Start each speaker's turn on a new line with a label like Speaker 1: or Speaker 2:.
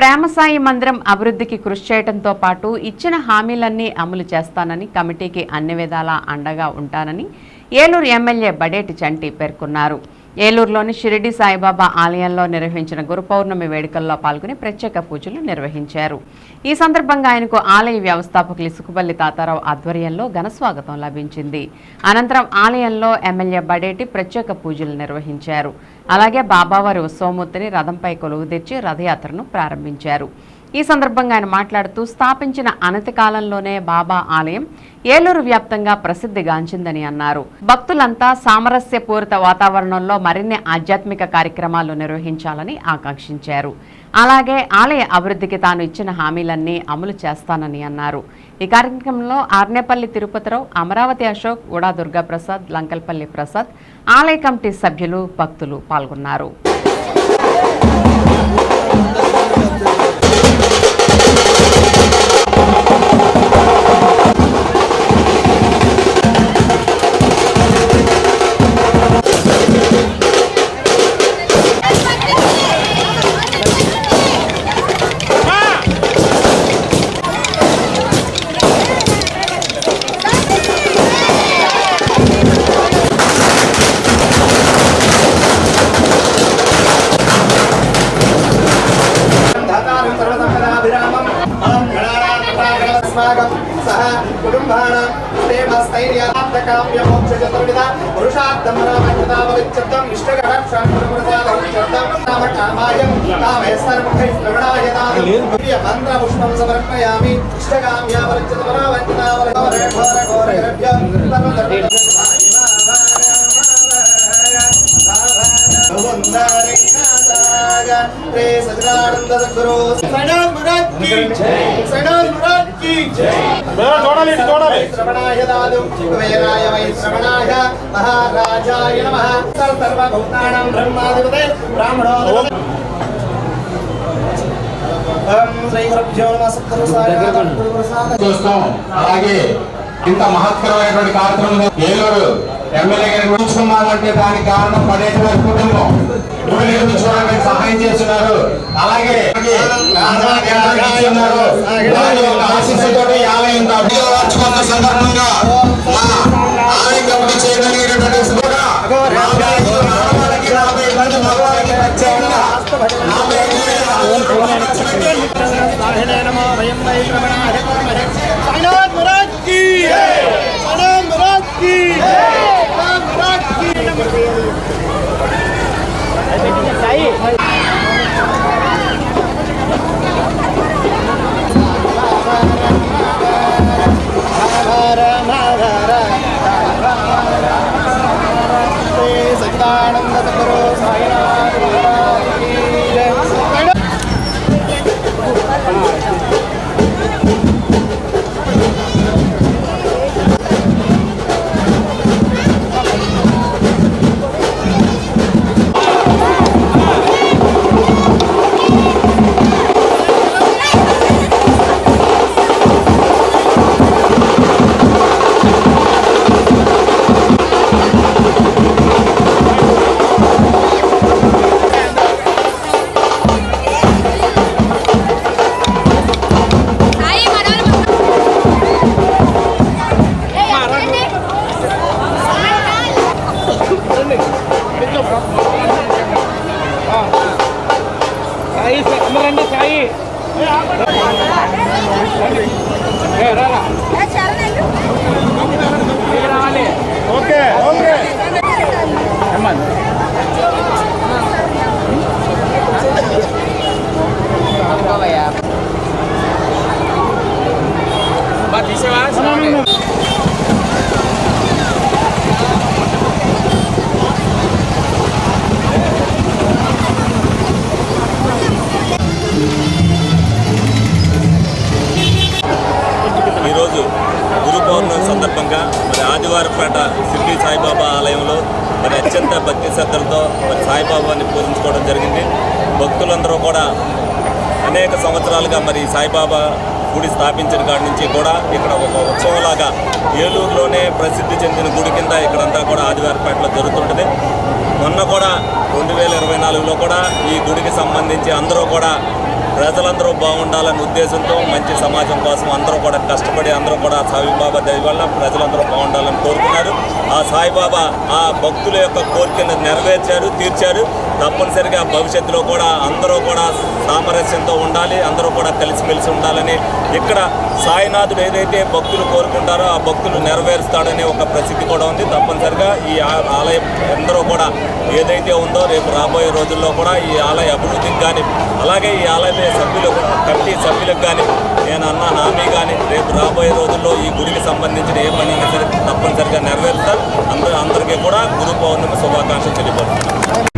Speaker 1: ప్రేమసాయి మందిరం అభివృద్ధికి కృషి చేయడంతో పాటు ఇచ్చిన హామీలన్నీ అమలు చేస్తానని కమిటీకి అన్ని విధాలా అండగా ఉంటానని ఏలూరు ఎమ్మెల్యే బడేటి చంటి పేర్కొన్నారు. ఏలూరులోని షిరిడి సాయిబాబా ఆలయంలో నిర్వహించిన గురు పౌర్ణమి వేడుకల్లో పాల్గొని ప్రత్యేక పూజలు నిర్వహించారు. ఈ సందర్భంగా ఆయనకు ఆలయ వ్యవస్థాపకులు ఇసుకుబల్లి తాతారావు ఆధ్వర్యంలో ఘనస్వాగతం లభించింది. అనంతరం ఆలయంలో ఎమ్మెల్యే బడేటి ప్రత్యేక పూజలు నిర్వహించారు. అలాగే బాబావారి ఉత్సవమూర్తిని రథంపై కొలువుదీర్చి రథయాత్రను ప్రారంభించారు. ఈ సందర్భంగా ఆయన మాట్లాడుతూ స్థాపించిన అనతి కాలంలోనే బాబా ఆలయం ఏలూరు వ్యాప్తంగా ప్రసిద్ధిగాంచిందని అన్నారు. భక్తులంతా సామరస్యపూరిత వాతావరణంలో మరిన్ని ఆధ్యాత్మిక కార్యక్రమాలు నిర్వహించాలని ఆకాంక్షించారు. అలాగే ఆలయ అభివృద్ధికి తాను ఇచ్చిన హామీలన్నీ అమలు చేస్తానని అన్నారు. ఈ కార్యక్రమంలో ఆర్నేపల్లి తిరుపతిరావు అమరావతి అశోక్ ఉడా దుర్గాప్రసాద్ లంకల్పల్లి ప్రసాద్ ఆలయ కమిటీ సభ్యులు భక్తులు పాల్గొన్నారు.
Speaker 2: మంత్రపుష్పం సమర్పయామి ఇష్టకామ్యావరిచ్చతమరావంచనావరే ఘోర సచిదానంద సద్గురు ప్రణామ్ మురాద్కి కి
Speaker 3: చూడాలి చూడాలి.
Speaker 2: శ్రవణాయ వై శ్రవణాయ మహారాజాయ నమః. సర్వభూతానాం బ్రహ్మాధిపతే బ్రాహ్మణో
Speaker 3: అలాగే ఇంత మహత్తరమైనటువంటి కార్యక్రమం ఏలూరు ఎమ్మెల్యే గారు ఉంచుకున్నామంటే దానికి కారణం పడేటి వారి కుటుంబం ఇవన్నీ చూడడానికి సహాయం చేస్తున్నారు. అలాగే ఆశీస్సుతో వారి యొక్క ఆలయం ఇంత సందర్భంగా
Speaker 4: merendah saya. Eh, rara. Eh, Saibaba ఆలయంలో మరి అత్యంత భక్తి శ్రద్ధలతో మరి సాయిబాబాని పూజించుకోవడం జరిగింది. భక్తులందరూ కూడా అనేక సంవత్సరాలుగా మరి సాయిబాబా గుడి స్థాపించిన కాడి నుంచి కూడా ఇక్కడ ఒక ఉత్సవంలాగా ఏలూరులోనే ప్రసిద్ధి చెందిన గుడి కింద ఇక్కడంతా కూడా ఆదివారపేటలో జరుగుతుంటుంది. మొన్న కూడా రెండు వేల ఇరవై నాలుగులో కూడా ఈ గుడికి సంబంధించి అందరూ కూడా ప్రజలందరూ బాగుండాలనే ఉద్దేశంతో మంచి సమాజం కోసం అందరూ కూడా కష్టపడి అందరూ కూడా సాయిబాబా దయ వల్ల ప్రజలందరూ బాగుండాలని కోరుకున్నారు. ఆ సాయిబాబా ఆ భక్తుల యొక్క కోరికను నెరవేర్చారు తీర్చారు. తప్పనిసరిగా భవిష్యత్తులో కూడా అందరూ కూడా సామరస్యంతో ఉండాలి అందరూ కూడా కలిసిమెలిసి ఉండాలని ఇక్కడ సాయినాథుడు ఏదైతే భక్తులు కోరుకుంటారో ఆ భక్తులు నెరవేరుస్తాడనే ఒక ప్రసిద్ధి కూడా ఉంది. తప్పనిసరిగా ఈ ఆ- ఆలయం అందరూ కూడా ఏదైతే ఉందో రేపు రాబోయే రోజుల్లో కూడా ఈ ఆలయ అభివృద్ధికి కానీ అలాగే ఈ ఆలయం సభ్యులు కమిటీ సభ్యులకు కానీ నేను అన్న హామీ కానీ రేపు రాబోయే రోజుల్లో ఈ గుడికి సంబంధించిన ఏ పని అయినా సరే తప్పనిసరిగా నెరవేరుస్తారు అందరూ అందరికీ కూడా గురు పౌర్ణమి శుభాకాంక్షలు తెలియపరుస్తున్నాను